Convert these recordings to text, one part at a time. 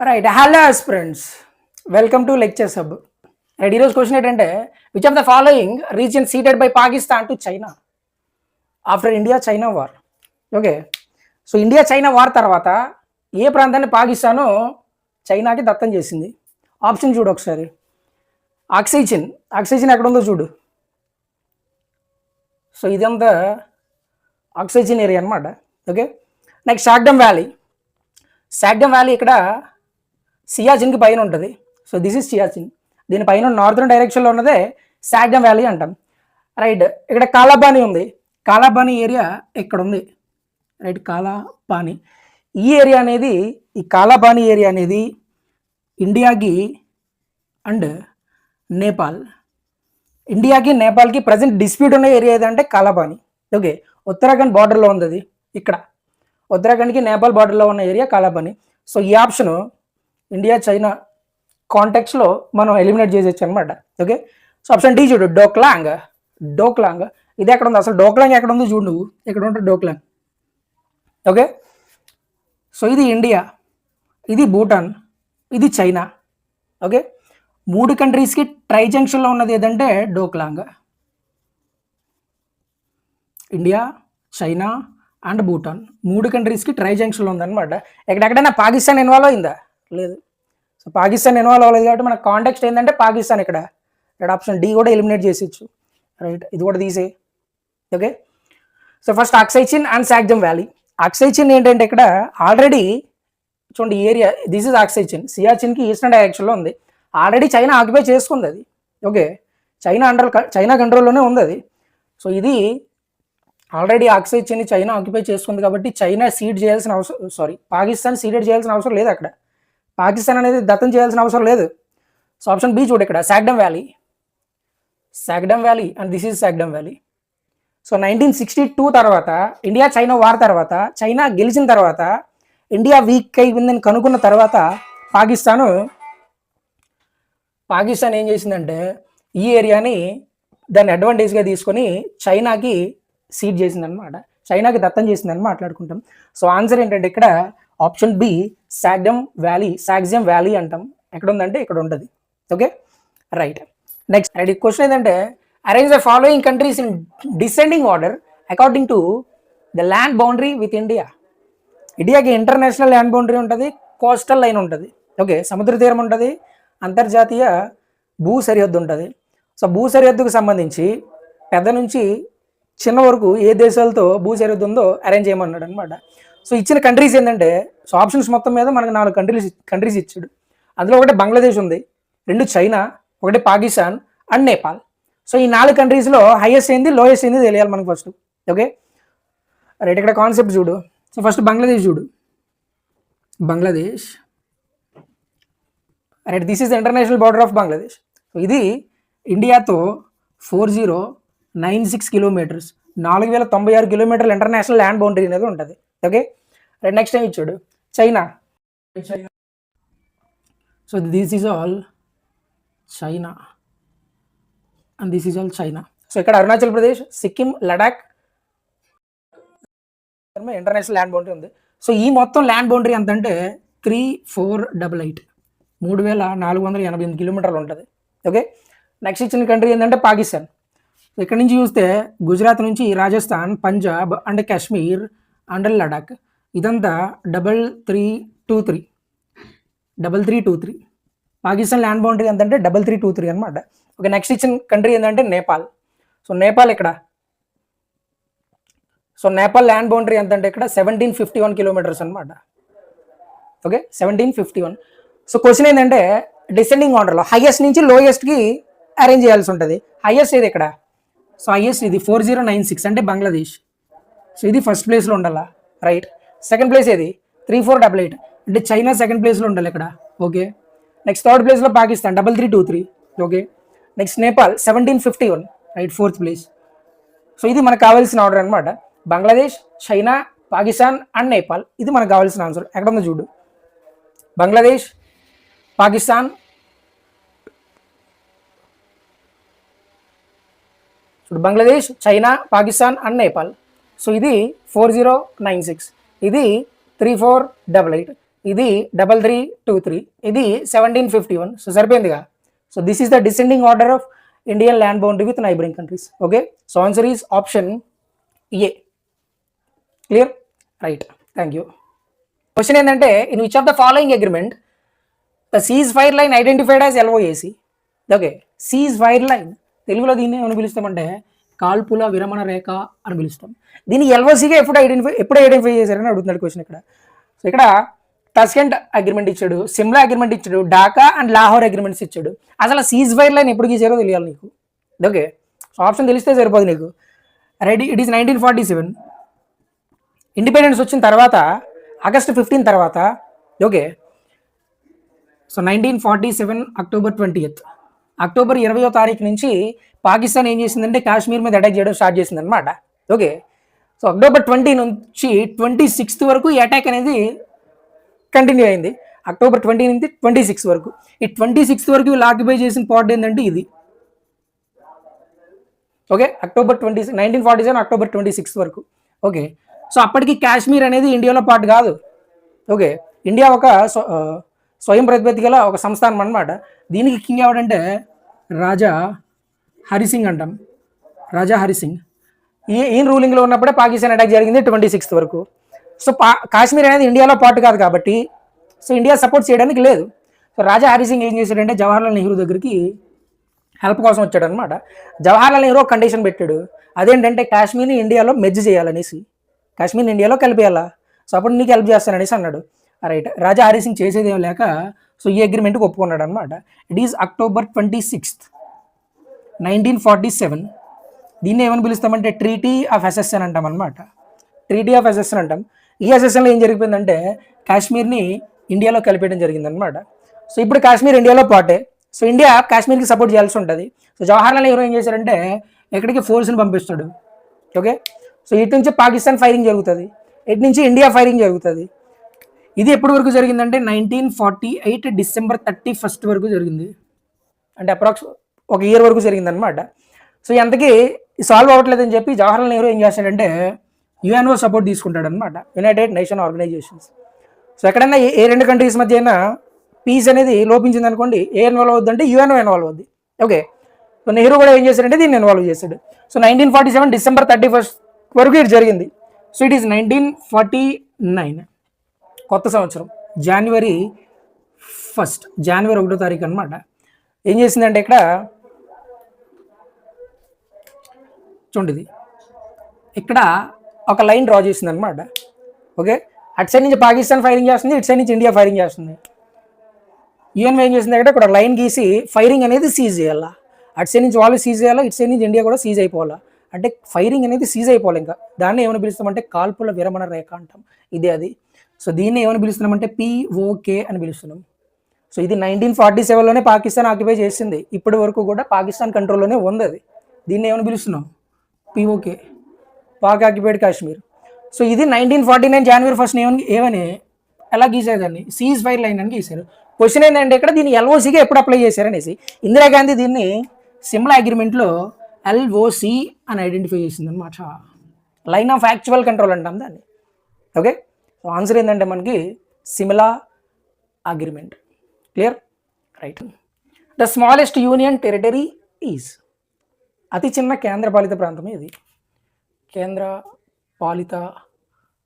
Right hello friends welcome to lecture sub right ఈరోజు question ఏంటంటే which of the following region ceded by Pakistan to China after India China war okay so India China war తర్వాత ఏ ప్రాంతాన్ని పాకిస్తాను చైనాకి దత్తం చేసింది? Option చూడు ఒకసారి. Oxygen oxygen ఎక్కడ ఉందో చూడు. సో ఇదంతా ఆక్సిజన్ ఏరియా అనమాట okay next Shaksgam valley Shaksgam valley ఇక్కడ సియాచిన్కి పైన ఉంటుంది. So this is Siachen. దీని పైన నార్థన్ డైరెక్షన్లో ఉన్నదే శాగ్డమ్ వ్యాలీ అంటాం. రైట్ ఇక్కడ కాలాబాని ఉంది. కాలాబాని ఏరియా ఇక్కడ ఉంది? రైట్ కాలాబాని ఈ ఏరియా అనేది ఈ కాలాబాని ఏరియా అనేది ఇండియాకి అండ్ నేపాల్ ఇండియాకి నేపాల్కి ప్రజెంట్ డిస్ప్యూట్ ఉన్న ఏరియా ఏదంటే కాలాబాని ఓకే ఉత్తరాఖండ్ బార్డర్లో ఉంది అది. ఇక్కడ. ఉత్తరాఖండ్కి నేపాల్ బార్డర్లో ఉన్న ఏరియా కాలాబాని సో ఈ ఆప్షన్ ఇండియా చైనా కాంటాక్ట్స్లో మనం ఎలిమినేట్ చేసేచ్చు అనమాట ఓకే సో ఆప్షన్ డి చూడు డోక్లాంగ్ డోక్లాంగ్ ఇది ఎక్కడ ఉంది అసలు డోక్లాంగ్ ఎక్కడ ఉందో చూడు నువ్వు. ఎక్కడ ఉంటుంది డోక్లాంగ్ ఓకే సో ఇది ఇండియా ఇది భూటాన్ ఇది చైనా ఓకే మూడు కంట్రీస్కి ట్రై జంక్షన్లో ఉన్నది ఏదంటే Doklam India China and Bhutan మూడు కంట్రీస్కి ట్రై జంక్షన్లో ఉందన్నమాట. ఎక్కడెక్కడైనా పాకిస్తాన్ ఇన్వాల్వ్ అయిందా? లేదు. సో పాకిస్తాన్ ఇన్వాల్వ్ అవ్వలేదు కాబట్టి మన కాంటెక్స్ట్ ఏంటంటే పాకిస్తాన్ ఇక్కడ. ఇక్కడ ఆప్షన్ డి కూడా ఎలిమినేట్ చేసేచ్చు. రైట్ ఇది కూడా తీసే. Okay so first Aksai Chin and Shaksgam valley Aksai Chin ఏంటంటే ఇక్కడ ఆల్రెడీ చూడండి ఏరియా దిస్ ఇస్ ఆక్సైచిన్ సియాచిన్కి ఈస్టర్న్ డైరెక్షన్లో ఉంది. ఆల్రెడీ చైనా ఆక్యుపై చేసుకుంది అది. ఓకే చైనా అండర్ చైనా కంట్రోల్లోనే ఉంది అది. సో ఇది ఆల్రెడీ ఆక్సైచిన్ చైనా ఆక్యుపై చేసుకుంది కాబట్టి చైనా సీడ్ చేయాల్సిన అవసరం సారీ పాకిస్తాన్ సీడెడ్ చేయాల్సిన అవసరం లేదు అక్కడ. పాకిస్తాన్ అనేది దత్తం చేయాల్సిన అవసరం లేదు. సో ఆప్షన్ బి చూడు ఇక్కడ Shaksgam valley Shaksgam valley and this is Shaksgam valley so nineteen sixty two తర్వాత ఇండియా చైనా వార్ తర్వాత చైనా గెలిచిన తర్వాత ఇండియా వీక్ అయిపోయిందని కనుక్కున్న తర్వాత పాకిస్తాను పాకిస్తాన్ ఏం చేసిందంటే ఈ ఏరియాని దాన్ని అడ్వాంటేజ్గా తీసుకొని చైనాకి సీడ్ చేసిందనమాట చైనాకి దత్తం చేసిందని మాట్లాడుకుంటాం. సో ఆన్సర్ ఏంటంటే ఇక్కడ option B Shaksgam valley Shaksgam valley అంటాం. ఎక్కడ ఉందంటే ఇక్కడ ఉంటుంది okay? Right. Next right question ఏంటంటే arrange the following countries in descending order according to the land boundary with India ఇండియాకి ఇంటర్నేషనల్ ల్యాండ్ బౌండరీ ఉంటుంది కోస్టల్ లైన్ ఉంటుంది. ఓకే? సముద్ర తీరం ఉంటుంది అంతర్జాతీయ భూ సరిహద్దు ఉంటుంది. సో భూ సరిహద్దుకు సంబంధించి పెద్ద నుంచి చిన్న వరకు ఏ దేశాలతో భూ సరిహద్దు ఉందో అరేంజ్ చేయమన్నాడు అనమాట సో ఇచ్చిన కంట్రీస్ ఏంటంటే సో ఆప్షన్స్ మొత్తం మీద మనకు నాలుగు కంట్రీస్ కంట్రీస్ ఇచ్చాడు. అందులో ఒకటి బంగ్లాదేశ్ ఉంది రెండు చైనా ఒకటి పాకిస్తాన్ అండ్ నేపాల్. సో ఈ నాలుగు కంట్రీస్లో హైయెస్ట్ ఏంది లోయెస్ట్ ఏంది తెలియాలి మనకు ఫస్ట్ ఓకే రైట్ ఇక్కడ కాన్సెప్ట్ చూడు. సో ఫస్ట్ బంగ్లాదేశ్ చూడు. Bangladesh. Right this is international border of Bangladesh so ఇది ఇండియాతో four zero nine six kilometres నాలుగు వేల తొంభై ఆరు కిలోమీటర్ల ఇంటర్నేషనల్ ల్యాండ్ బౌండరీ అనేది ఉంటుంది. ఓకే రెండు నెక్స్ట్ టైం ఇచ్చాడు China so this is all China and this is all China so ఇక్కడ Arunachal Pradesh Sikkim Ladakh international land boundary ఉంది. సో ఈ మొత్తం ల్యాండ్ బౌండరీ ఎంత అంటే త్రీ ఫోర్ డబల్ ఎయిట్ మూడు వేల నాలుగు వందల ఎనభై ఎనిమిది కిలోమీటర్లు ఉంటుంది. ఓకే నెక్స్ట్ ఇచ్చిన కంట్రీ ఏంటంటే పాకిస్తాన్ ఇక్కడ నుంచి చూస్తే గుజరాత్ నుంచి రాజస్థాన్ పంజాబ్ అండ్ కాశ్మీర్ అండ్ లడాక్ ఇదంతా double three two three. Double three two three. Pakistan land boundary ఎంతంటే డబల్ త్రీ టూ త్రీ అనమాట ఓకే నెక్స్ట్ ఇచ్చిన కంట్రీ ఏంటంటే నేపాల్. సో నేపాల్ ఇక్కడ సో నేపాల్ ల్యాండ్ బౌండరీ ఎంతంటే ఇక్కడ సెవెంటీన్ ఫిఫ్టీ వన్ కిలోమీటర్స్ అనమాట okay? Seventeen fifty one. So question ఏంటంటే descending ఆర్డర్లో హైయెస్ట్ నుంచి లోయెస్ట్కి అరేంజ్ చేయాల్సి ఉంటుంది. హైయెస్ట్ ఏది ఇక్కడ? సో హైయెస్ట్ ఇది ఫోర్ జీరో నైన్ సిక్స్ అంటే బంగ్లాదేశ్. సో ఇది ఫస్ట్ ప్లేస్లో ఉండాలా? రైట్ సెకండ్ ప్లేస్ ఏది? త్రీ ఫోర్ డబల్ ఎయిట్ అంటే చైనా సెకండ్ ప్లేస్లో ఉండాలి ఇక్కడ. ఓకే నెక్స్ట్ థర్డ్ ప్లేస్లో Pakistan double three two three okay next Nepal seventeen fifty one right fourth place so ఇది మనకు కావాల్సిన ఆర్డర్ అనమాట బంగ్లాదేశ్ చైనా పాకిస్తాన్ అండ్ నేపాల్ ఇది మనకు కావాల్సిన ఆన్సర్ ఎక్కడ ఉందో చూడు? బంగ్లాదేశ్ పాకిస్తాన్ చూడు Bangladesh China Pakistan and Nepal. So ఇది ఫోర్ జీరో నైన్ సిక్స్. ఇది త్రీ ఫోర్ డబల్ ఎయిట్. ఇది డబల్ త్రీ టూ త్రీ. ఇది seventeen fifty one. So సరిపోయిందిగా? So this is the descending order of Indian land boundary with neighbouring countries okay so answer is option A clear right thank you question ఏంటంటే in which of the following agreement the cease fire line identified as AC okay cease fire line తెలుగులో దీన్ని ఏమని పిలుస్తామంటే కాల్పుల విరమణ రేఖ అని పిలుస్తాం. దీన్ని ఎల్ఓసిగా ఎప్పుడు ఐడెంటిఫై ఎప్పుడు ఐడెంటిఫై చేశారని అడుగుతున్నాడు క్వశ్చన్ ఇక్కడ. సో ఇక్కడ టస్కెంట్ అగ్రిమెంట్ ఇచ్చాడు సిమ్లా అగ్రిమెంట్ ఇచ్చాడు ఢాకా అండ్ లాహోర్ అగ్రిమెంట్స్ ఇచ్చాడు. అసలు సీజ్ ఫైర్ లైన్ ఎప్పుడు గీసారో తెలియాలి నీకు? ఓకే. సో ఆప్షన్ తెలిస్తే సరిపోదు నీకు. Ready it is nineteen forty seven independence వచ్చిన తర్వాత ఆగస్ట్ ఫిఫ్టీన్ తర్వాత okay. So nineteen forty seven October twenty October ఇరవయో తారీఖు నుంచి పాకిస్తాన్ ఏం చేసిందంటే కాశ్మీర్ మీద అటాక్ చేయడం స్టార్ట్ చేసింది అనమాట ఓకే. సో అక్టోబర్ ట్వంటీ నుంచి ట్వంటీ సిక్స్త్ వరకు ఈ అటాక్ అనేది కంటిన్యూ అయింది. అక్టోబర్ ట్వంటీ నుంచి ట్వంటీ సిక్స్ వరకు. ఈ ట్వంటీ సిక్స్త్ వరకు వీళ్ళు ఆక్యుపై చేసిన పార్ట్ ఏంటంటే ఇది. Okay. October twenty nineteen forty seven October twenty six వరకు. ఓకే. సో అప్పటికి కాశ్మీర్ అనేది ఇండియాలో పార్ట్ కాదు. ఓకే. ఇండియా ఒక స్వయం ప్రతిపత్తి గల ఒక సంస్థానం అనమాట దీనికి కింగ్ ఎవడంటే రాజా హరిసింగ్ అంటాం. రాజా హరిసింగ్. ఈ ఈయన రూలింగ్లో ఉన్నప్పుడే పాకిస్తాన్ అటాక్ జరిగింది ట్వంటీ సిక్స్త్ వరకు. సో పా కాశ్మీర్ అనేది ఇండియాలో పార్ట్ కాదు కాబట్టి సో ఇండియా సపోర్ట్ చేయడానికి లేదు. సో రాజా హరిసింగ్ ఏం చేశాడంటే జవహర్లాల్ నెహ్రూ దగ్గరికి హెల్ప్ కోసం వచ్చాడు అనమాట జవహర్లాల్ నెహ్రూ కండిషన్ పెట్టాడు. అదేంటంటే కాశ్మీర్ని ఇండియాలో మెర్జ్ చేయాలనేసి. కాశ్మీర్ని ఇండియాలో కలిపేయాలా? సో అప్పుడు నీకు హెల్ప్ చేస్తాననేసి అన్నాడు. రైట్. రాజా హరి సింగ్ చేసేది ఏం లేక సో ఈ అగ్రిమెంట్కి ఒప్పుకున్నాడు అనమాట it is October twenty sixth nineteen forty seven దీన్ని ఏమని పిలుస్తామంటే ట్రీటీ ఆఫ్ అసెస్సన్ అంటాం అనమాట ట్రీటీ ఆఫ్ అసెస్సన్ అంటాం. ఈ అసెషన్లో ఏం జరిగిపోయిందంటే కాశ్మీర్ని ఇండియాలో కలిపేయడం జరిగిందనమాట సో ఇప్పుడు కాశ్మీర్ ఇండియాలో పాటే సో ఇండియా కాశ్మీర్కి సపోర్ట్ చేయాల్సి ఉంటుంది. సో జవహర్లాల్ నెహ్రూ ఏం చేశారంటే ఎక్కడికి ఫోర్స్ని పంపిస్తాడు. ఓకే సో ఇటు నుంచి పాకిస్తాన్ ఫైరింగ్ జరుగుతుంది. ఇటు నుంచి ఇండియా ఫైరింగ్ జరుగుతుంది. ఇది ఎప్పటి వరకు జరిగిందంటే nineteen forty eight December thirty first వరకు జరిగింది. అంటే అప్రాక్స్ ఒక ఇయర్ వరకు జరిగింది అనమాట సో ఎంతకీ సాల్వ్ అవ్వట్లేదని చెప్పి జవహర్లాల్ నెహ్రూ ఏం చేస్తాడంటే యుఎన్ఓ సపోర్ట్ తీసుకుంటాడు అనమాట యునైటెడ్ నేషన్ ఆర్గనైజేషన్స్ సో ఎక్కడైనా ఏ- ఏ రెండు కంట్రీస్ మధ్య అయినా పీస్ అనేది లోపించింది అనుకోండి ఏ ఇన్వాల్వ్ అవుద్ది అంటే యుఎన్ఓ ఇన్వాల్వ్ అవుద్ది. ఓకే సో నెహ్రూ కూడా ఏం చేశాడంటే దీన్ని ఇన్వాల్వ్ చేశాడు. So nineteen forty seven December thirty first వరకు ఇది జరిగింది. So it is nineteen forty nine కొత్త సంవత్సరం. జనవరి ఫస్ట్ జనవరి ఒకటో తారీఖు అనమాట ఏం చేసిందంటే ఇక్కడ చూడండి ఇక్కడ ఒక లైన్ డ్రా చేసింది అనమాట ఓకే? అటు సైడ్ నుంచి పాకిస్తాన్ ఫైరింగ్ చేస్తుంది ఇటు సైడ్ నుంచి ఇండియా ఫైరింగ్ చేస్తుంది. యుఎన్ ఏం చేసింది అంటే ఇక్కడ లైన్ గీసి ఫైరింగ్ అనేది సీజ్ చేయాలా. అటు సైడ్ నుంచి వాళ్ళు సీజ్ చేయాలా ఇటు సైడ్ నుంచి ఇండియా కూడా సీజ్ అయిపోవాలా? అంటే ఫైరింగ్ అనేది సీజ్ అయిపోవాలి ఇంకా. దాన్ని ఏమైనా పిలుస్తామంటే కాల్పుల విరమణ రేఖ అంటాం. ఇదే అది. సో దీన్ని ఏమని పిలుస్తున్నామంటే పిఓకే అని పిలుస్తున్నాం. సో ఇది నైన్టీన్ ఫార్టీ సెవెన్లోనే పాకిస్తాన్ ఆక్యుపై చేసింది. ఇప్పటి వరకు కూడా పాకిస్తాన్ కంట్రోల్లోనే ఉంది అది. దీన్ని ఏమని పిలుస్తున్నాం? POK Pak occupied Kashmir so ఇది nineteen forty nine January first ఏమని ఏమని ఎలా గీసేదాన్ని సీజ్ ఫైర్ లైన్ అని గీశారు. క్వశ్చన్ ఏంటంటే ఇక్కడ దీన్ని ఎల్ఓసిగా ఎప్పుడు అప్లై చేశారనేసి ఇందిరాగాంధీ దీన్ని సిమ్లా అగ్రిమెంట్లో ఎల్ఓసి అని ఐడెంటిఫై చేసింది అనమాట లైన్ ఆఫ్ యాక్చువల్ కంట్రోల్ అంటాం దాన్ని. ఓకే ఆన్సర్ ఏంటంటే మనకి Simla agreement. Clear right the smallest union territory is అతి చిన్న కేంద్ర పాలిత ప్రాంతం ఏది కేంద్ర పాలిత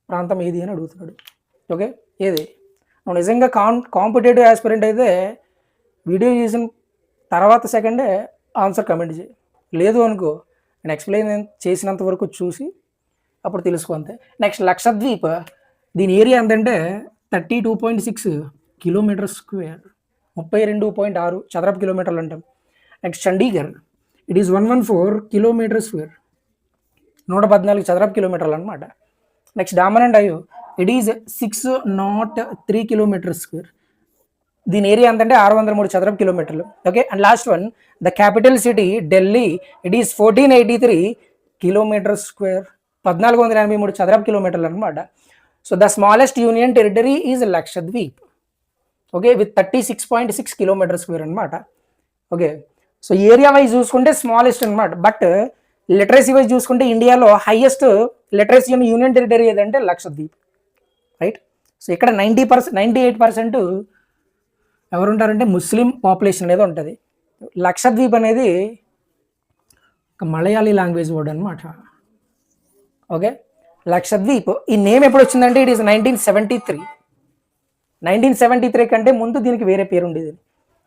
ప్రాంతం ఏది అని అడుగుతున్నాడు. ఓకే ఏది? నువ్వు నిజంగా కాం కాంపిటేటివ్ ఆస్పిరెంట్ అయితే వీడియో చేసిన తర్వాత సెకండే ఆన్సర్ కమెంట్ చేయి. లేదు అనుకో నేను ఎక్స్ప్లెయిన్ చేసినంత వరకు చూసి అప్పుడు తెలుసుకో అంతే. నెక్స్ట్ లక్షద్వీప్. దీని ఏరియా ఎంతంటే thirty two point six kilometer square ముప్పై రెండు పాయింట్ ఆరు చదరపు కిలోమీటర్లు అంటాం. Next Chandigarh it is one one four kilometer square నూట పద్నాలుగు చదరపు కిలోమీటర్లు అనమాట నెక్స్ట్ డామన్ అండ్ అయ్యో it is six naught three kilometer square. దీని ఏరియా ఎంతంటే ఆరు వందల మూడు చదరపు కిలోమీటర్లు. Okay and last one the capital city Delhi it is fourteen eighty three kilometer square పద్నాలుగు వందల ఎనభై మూడు చదరపు కిలోమీటర్లు అనమాట so the smallest union territory is Lakshadweep okay with thirty six point six kilometer square అనమాట ఓకే సో ఏరియా వైజ్ చూసుకుంటే smallest అనమాట బట్ లిటరసీ వైజ్ చూసుకుంటే ఇండియాలో హైయెస్ట్ లిటరసీ యూనియన్ టెరిటరీ ఏదంటే లక్షద్వీప్ రైట్ సో ఇక్కడ ninety percent ninety eight percent ఎవరుంటారంటే ముస్లిం population అనేది ఉంటుంది. లక్షద్వీప్ అనేది ఒక మలయాళీ లాంగ్వేజ్ వర్డ్ అనమాట ఓకే లక్షద్వీప్ ఈ నేమ్ ఎప్పుడు వచ్చిందంటే it is nineteen seventy three nineteen seventy three కంటే ముందు దీనికి వేరే పేరు ఉండేది.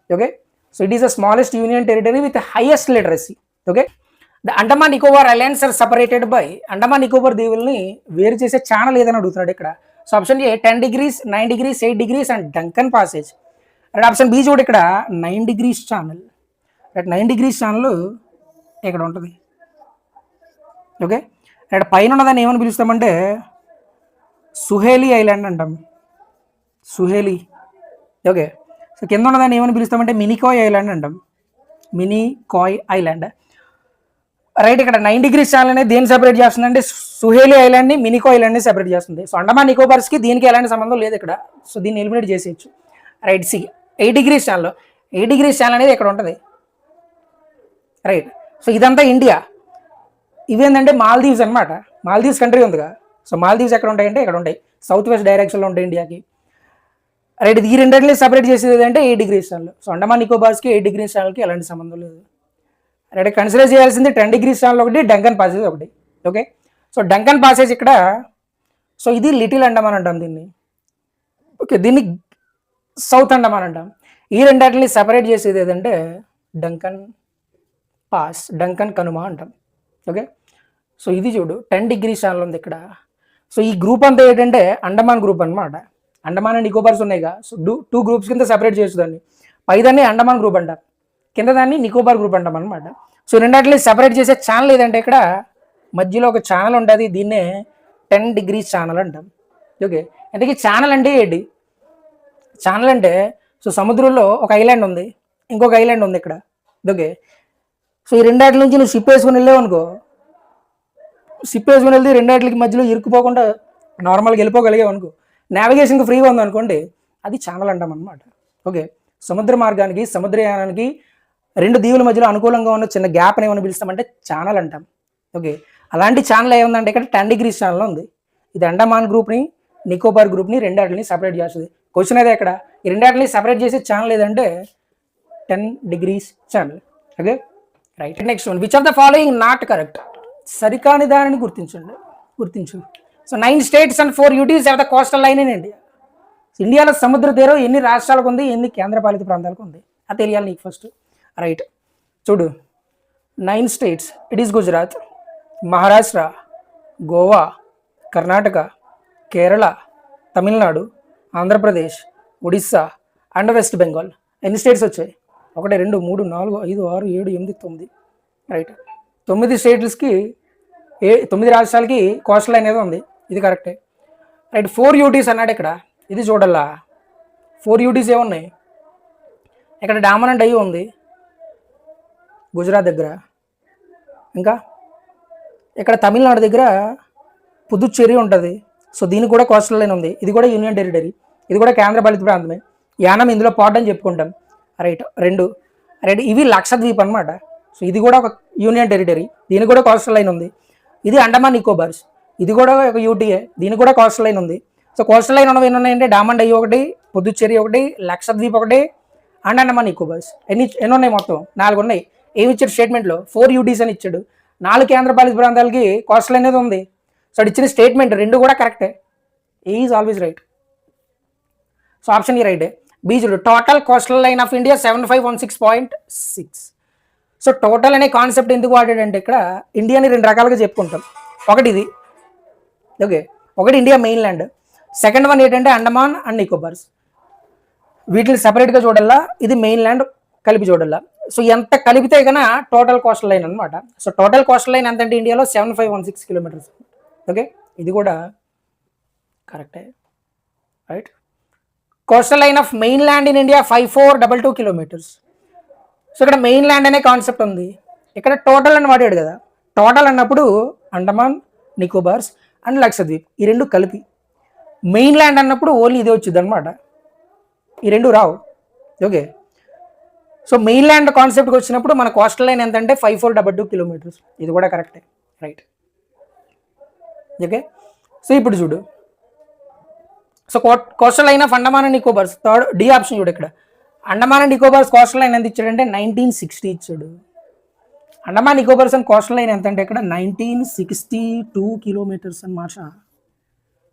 Okay so it is the smallest union territory with highest literacy okay the Andaman Nicobar islands are separated by Andaman Nicobar దీవుల్ని వేరు చేసే ఛానల్ ఏదని అడుగుతున్నాడు ఇక్కడ. So option A ten degrees nine degrees eight degrees and Duncan passage and option B చూడు ఇక్కడ nine degrees channel right nine degrees channel ఇక్కడ ఉంటుంది. Okay ఇక్కడ పైన ఉన్నదాన్ని ఏమని పిలుస్తామంటే సుహేలి ఐలాండ్ అంటాం. సుహేలి. ఓకే. సో కింద ఉన్నదాన్ని ఏమని పిలుస్తామంటే మినికాయ్ ఐలాండ్ అంటాం. Minicoy island. రైట్ ఇక్కడ నైన్ డిగ్రీస్ ఛానల్ అనేది దేన్ని సెపరేట్ చేస్తుంది అంటే సుహేలి ఐలాండ్ని మినికో ఐలాండ్ని సెపరేట్ చేస్తుంది. సో అండమాన్ నికోబార్స్కి దీనికి ఎలాంటి సంబంధం లేదు ఇక్కడ. సో దీన్ని ఎలిమినేట్ చేసేయచ్చు. Right C eight degrees channel eight degrees channel అనేది ఇక్కడ ఉంటుంది. రైట్. సో ఇదంతా ఇండియా. ఇవేంటంటే మాల్దీవ్స్ అనమాట మాల్దీవ్స్ కంట్రీ ఉందిగా. సో మాల్దీవ్స్ ఎక్కడ ఉంటాయంటే ఇక్కడ ఉంటాయి. సౌత్ వెస్ట్ డైరెక్షన్లో ఉంటాయి ఇండియాకి రైట్ ఈ రెండింటిని సెపరేట్ చేసేది ఏంటంటే eight degrees channel so Andaman నికోబార్స్కి eight degrees ఛానల్కి ఎలాంటి సంబంధం లేదు. రైట్ కన్సిడర్ చేయాల్సింది టెన్ డిగ్రీస్ ఛానల్ ఒకటి డంకన్ పాసేజ్ ఒకటి. ఓకే సో డంకన్ పాసేజ్ ఇక్కడ. సో ఇది లిటిల్ అండమాన్ అంటాం దీన్ని. ఓకే దీన్ని సౌత్ అండమాన్ అంటాం. ఈ రెండింటిని సెపరేట్ చేసేది ఏదంటే డంకన్ పాస్ డంకన్ కనుమ అంటాం. ఓకే? సో ఇది చూడు టెన్ డిగ్రీస్ ఛానల్ ఉంది ఇక్కడ. సో ఈ గ్రూప్ అంతా ఏంటంటే అండమాన్ గ్రూప్ అన్నమాట. అండమాన్ అండ్ నికోబార్స్ ఉన్నాయిగా సో టూ టూ గ్రూప్స్ కింద సెపరేట్ చేసు దాన్ని. పైదాన్ని అండమాన్ గ్రూప్ అంటాం. కింద దాన్ని నికోబార్ గ్రూప్ అంటాం అనమాట సో రెండాటిని సెపరేట్ చేసే ఛానల్ ఏదంటే ఇక్కడ మధ్యలో ఒక ఛానల్ ఉంటుంది దీన్నే టెన్ డిగ్రీస్ ఛానల్ అంటాం. ఓకే? అందుకే ఛానల్ అంటే ఏంటి? ఛానల్ అంటే సో సముద్రంలో ఒక ఐలాండ్ ఉంది. ఇంకొక ఐలాండ్ ఉంది ఇక్కడ. ఓకే? సో ఈ రెండాటి నుంచి నువ్వు షిప్ వేసుకుని వెళ్ళావు అనుకో షిప్ వేసుకుని వెళ్తే రెండాటికి మధ్యలో ఇరుక్కుపోకుండా నార్మల్గా వెళ్ళిపోగలిగావు అనుకో. నావిగేషన్కి ఫ్రీగా ఉందనుకోండి అది ఛానల్ అంటాం అనమాట ఓకే సముద్ర మార్గానికి సముద్రయానానికి రెండు దీవుల మధ్యలో అనుకూలంగా ఉన్న చిన్న గ్యాప్ ఏమైనా పిలుస్తామంటే ఛానల్ అంటాం. ఓకే అలాంటి ఛానల్ ఏముందంటే ఇక్కడ టెన్ డిగ్రీస్ ఛానల్ ఉంది. ఇది అండమాన్ గ్రూప్ని నికోబార్ గ్రూప్ని రెండాటిని సపరేట్ చేస్తుంది. క్వశ్చన్ అయితే ఇక్కడ? ఈ రెండాటిని సపరేట్ చేసే ఛానల్ ఏదంటే ten degrees channel okay right next one which are the following not correct సరికాని దానిని గుర్తించండి. గుర్తించు so nine states and four UTs of the coastal line in India ఇండియాలో సముద్ర తీరం ఎన్ని రాష్ట్రాలకు ఉంది? ఎన్ని కేంద్రపాలిత ప్రాంతాలకు ఉంది? అది తెలియాలి నీకు ఫస్ట్ రైట్ చూడు. Nine states it is Gujarat Maharashtra Goa Karnataka Kerala Tamil Nadu Andhra Pradesh Odisha and west Bengal ఎన్ని స్టేట్స్ వచ్చాయి? ఒకటి రెండు మూడు నాలుగు ఐదు ఆరు ఏడు ఎనిమిది తొమ్మిది. రైట్ తొమ్మిది స్టేట్స్కి ఏ తొమ్మిది రాష్ట్రాలకి కోస్టల్ అనేది ఉంది. ఇది కరెక్టే రైట్ ఫోర్ యూటీస్ అన్నాడు ఇక్కడ. ఇది చూడాలా ఫోర్ యూటీస్ ఏమున్నాయి ఇక్కడ డామనండ్ అయ్యి ఉంది. గుజరాత్ దగ్గర. ఇంకా? ఇక్కడ తమిళనాడు దగ్గర పుదుచ్చేరి ఉంటుంది. సో దీనికి కూడా కోస్టల్ లైన్ ఉంది. ఇది కూడా యూనియన్ టెరిటరీ ఇది కూడా కేంద్రపాలిత ప్రాంతమే. యానం ఇందులో పార్ట్ అని చెప్పుకుంటాం. రైట్ రెండు. రైట్ ఇవి లక్షద్వీప్ అన్నమాట. సో ఇది కూడా ఒక యూనియన్ టెరిటరీ దీనికి కూడా కోస్టల్ లైన్ ఉంది. ఇది అండమాన్ నికోబార్స్ ఇది కూడా ఒక యూటీఏ దీనికి కూడా కోస్టల్ లైన్ ఉంది. సో కోస్టల్ లైన్ ఉన్నవి ఎన్ని ఉన్నాయంటే డామండ్ అయ్యి ఒకటి పుదుచ్చేరి ఒకటి లక్షద్వీప్ ఒకటి అండ్ అండమాన్ నికోబార్స్ ఎన్ని ఎన్ని ఉన్నాయి మొత్తం? నాలుగు ఉన్నాయి. ఏమి ఇచ్చాడు స్టేట్మెంట్లో ఫోర్ యూటీస్ అని ఇచ్చాడు. నాలుగు కేంద్రపాలిత ప్రాంతాలకి కోస్టల్ అనేది ఉంది. సో అది ఇచ్చిన స్టేట్మెంట్ రెండు కూడా కరెక్టే is always right so option ఈ రైటే బీజుడు. Total coastal line of India seven five one six point six so total అనే కాన్సెప్ట్ ఎందుకు వాడాడంటే ఇక్కడ ఇండియాని రెండు రకాలుగా చెప్పుకుంటాం. ఒకటి ఇది. ఓకే ఒకటి India main land second one ఏంటంటే అండమాన్ అండ్ నికోబార్స్ వీటిని సపరేట్గా చూడాలా? ఇది మెయిన్ ల్యాండ్ కలిపి చూడాలా? సో ఎంత కలిపితే కన్నా టోటల్ కోస్టల్ లైన్ అనమాట సో టోటల్ కోస్టల్ లైన్ ఎంత అంటే ఇండియాలో seven five one six kilometers okay ఇది కూడా కరెక్టే right coastal line of main land in India five four double two kilometers so ఇక్కడ మెయిన్ ల్యాండ్ అనే కాన్సెప్ట్ ఉంది. ఇక్కడ టోటల్ అని వాడాడు కదా. టోటల్ అన్నప్పుడు అండమాన్ నికోబార్స్ అండ్ లక్షద్వీప్ ఈ రెండు కలిపి. మెయిన్ ల్యాండ్ అన్నప్పుడు ఓన్లీ ఇదే వచ్చింది అనమాట ఈ రెండు రావు. ఓకే సో మెయిన్ ల్యాండ్ కాన్సెప్ట్కి వచ్చినప్పుడు మన కోస్టల్ లైన్ ఎంత అంటే five four double two kilometers ఇది కూడా కరెక్టే రైట్ ఓకే సో ఇప్పుడు చూడు. So coastal line Andaman and Nicobars third D option చూడు ఇక్కడ. Andaman and Nicobars coastal line ఎంత ఇచ్చాడంటే నైన్టీన్ సిక్స్టీ ఇచ్చాడు. Andaman Nicobars and coastal line ఎంత అంటే ఇక్కడ నైన్టీన్ సిక్స్టీ టూ కిలోమీటర్స్ అని అన్నమాట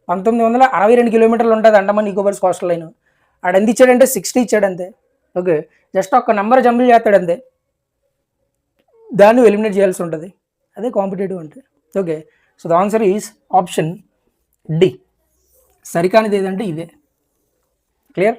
పంతొమ్మిది వందల అరవై రెండు కిలోమీటర్లు ఉంటుంది అండమాన్ నికోబార్స్ కోస్టల్ లైన్ ఆడ ఎంత ఇచ్చాడంటే సిక్స్టీ ఇచ్చాడు అంతే. ఓకే జస్ట్ ఒక్క నెంబర్ జంబులు చేస్తాడు అంతే. దాన్ని ఎలిమినేట్ చేయాల్సి ఉంటుంది. అదే కాంపిటేటివ్ అంటే. Okay so the answer is option D సరికానిది ఏదంటే ఇదే. క్లియర్?